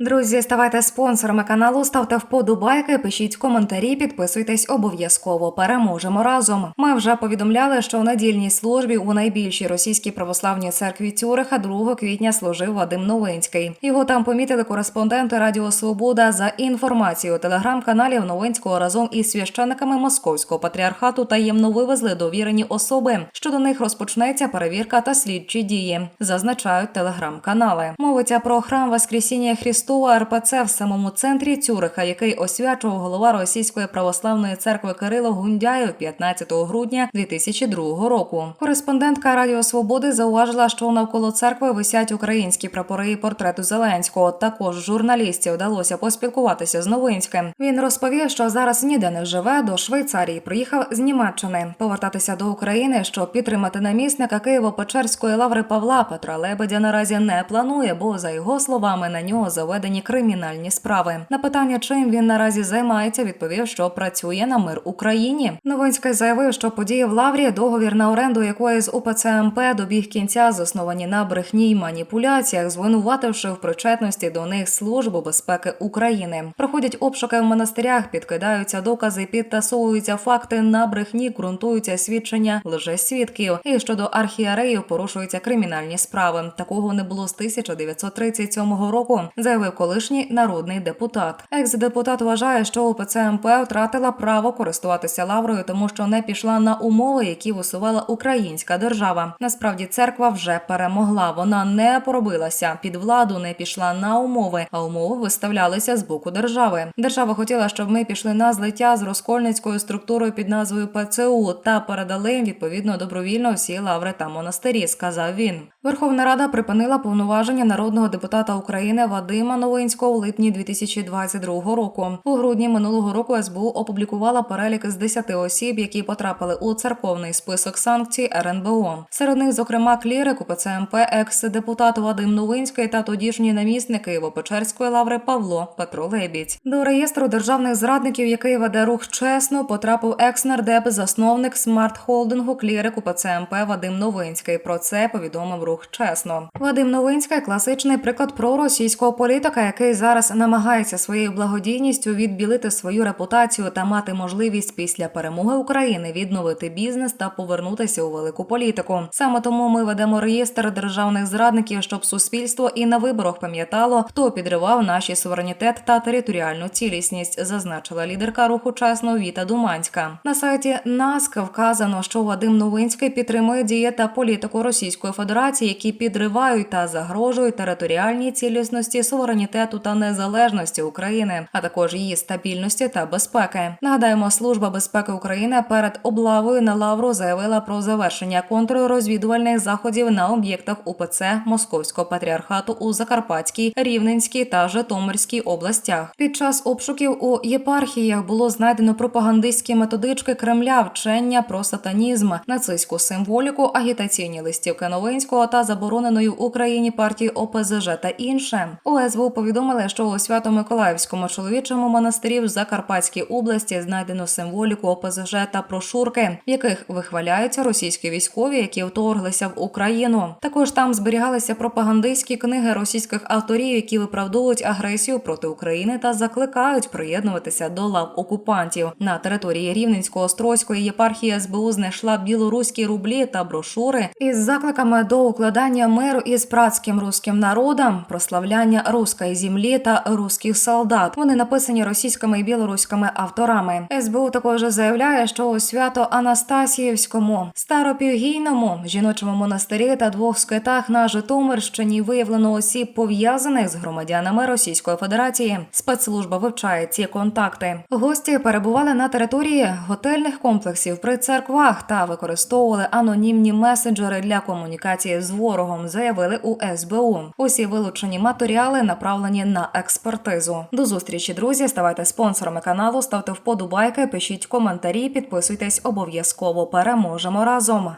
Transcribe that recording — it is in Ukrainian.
Друзі, ставайте спонсорами каналу, ставте вподобайки, пишіть коментарі, підписуйтесь обов'язково. Переможемо разом. Ми вже повідомляли, що у недільній службі у найбільшій російській православній церкві Цюриха 2 квітня служив Вадим Новинський. Його там помітили кореспонденти Радіо Свобода за інформацією телеграм-каналів Новинського разом із священиками Московського патріархату таємно вивезли довірені особи. Щодо них розпочнеться перевірка та слідчі дії, зазначають телеграм-канали. Мовиться про храм Воскресіння Христова РПЦ в самому центрі Цюриха, який освячував голова Російської православної церкви Кирило Гундяєв 15 грудня 2002 року. Кореспондентка Радіо Свободи зауважила, що навколо церкви висять українські прапори і портрети Зеленського. Також журналістів вдалося поспілкуватися з Новинським. Він розповів, що зараз ніде не живе до Швейцарії. Приїхав з Німеччини повертатися до України, щоб підтримати намісника Києво-Печерської лаври Павла Петра Лебедя наразі не планує, бо за його словами на нього заведені кримінальні справи. На питання, чим він наразі займається, відповів, що працює на мир Україні. Новинський заявив, що події в лаврі, договір на оренду якої з УПЦ МП добіг кінця, засновані на брехні й маніпуляціях, звинувативши в причетності до них службу безпеки України. Проходять обшуки в монастирях, підкидаються докази, підтасовуються факти на брехні, ґрунтуються свідчення лжесвідків. І щодо архіареїв порушуються кримінальні справи. Такого не було з 1937 року, заявив колишній народний депутат. Екс-депутат вважає, що УПЦ МП втратила право користуватися лаврою, тому що не пішла на умови, які висувала українська держава. Насправді церква вже перемогла. Вона не поробилася під владу, не пішла на умови, а умови виставлялися з боку держави. Держава хотіла, щоб ми пішли на злиття з розкольницькою структурою під назвою ПЦУ та передали їм відповідно добровільно всі лаври та монастирі. Сказав він. Верховна Рада припинила повноваження народного депутата України Вадима Новинського в липні 2022 року. У грудні минулого року СБУ опублікувала перелік з 10 осіб, які потрапили у церковний список санкцій РНБО. Серед них, зокрема, клірик УПЦ МП, екс-депутат Вадим Новинський та тодішній намісник Києво-Печерської лаври Павло Петро Лебідь. До реєстру державних зрадників, який веде рух чесно, потрапив екс-нардеп, засновник смарт-холдингу клірик УПЦ МП Вадим Новинський. Про це повідомив рух чесно. Вадим Новинський класичний приклад проросійського політика, який зараз намагається своєю благодійністю відбілити свою репутацію та мати можливість після перемоги України відновити бізнес та повернутися у велику політику. Саме тому ми ведемо реєстр державних зрадників, щоб суспільство і на виборах пам'ятало, хто підривав наші суверенітет та територіальну цілісність, зазначила лідерка руху чесно Віта Думанська. На сайті НАСК вказано, що Вадим Новинський підтримує дії та політику Російської Федерації, які підривають та загрожують територіальній цілісності, суверенітету та незалежності України, а також її стабільності та безпеки. Нагадаємо, служба безпеки України перед облавою на лавру заявила про завершення контррозвідувальних заходів на об'єктах УПЦ Московського патріархату у Закарпатській, Рівненській та Житомирській областях. Під час обшуків у єпархіях було знайдено пропагандистські методички Кремля, вчення про сатанізм, нацистську символіку, агітаційні листівки Новинського та забороненої в Україні партії ОПЗЖ та інше. У Повідомили, що у Свято-Миколаївському чоловічому монастирі в Закарпатській області знайдено символіку ОПЗЖ та прошурки, в яких вихваляються російські військові, які вторглися в Україну. Також там зберігалися пропагандистські книги російських авторів, які виправдовують агресію проти України та закликають приєднуватися до лав окупантів. На території Рівненського Острозької єпархії СБУ знайшла білоруські рублі та брошури із закликами до укладання миру із братським руським народом, прославляння руської землі та руських солдат. Вони написані російськими і білоруськими авторами. СБУ також заявляє, що у свято Анастасіївському старопівгійному жіночому монастирі та двох скитах на Житомирщині виявлено осіб пов'язаних з громадянами Російської Федерації. Спецслужба вивчає ці контакти. Гості перебували на території готельних комплексів при церквах та використовували анонімні месенджери для комунікації з ворогом. Заявили у СБУ. Усі вилучені матеріали направлені на експертизу. До зустрічі, друзі. Ставайте спонсорами каналу, ставте вподобайки, пишіть коментарі, підписуйтесь обов'язково. Переможемо разом.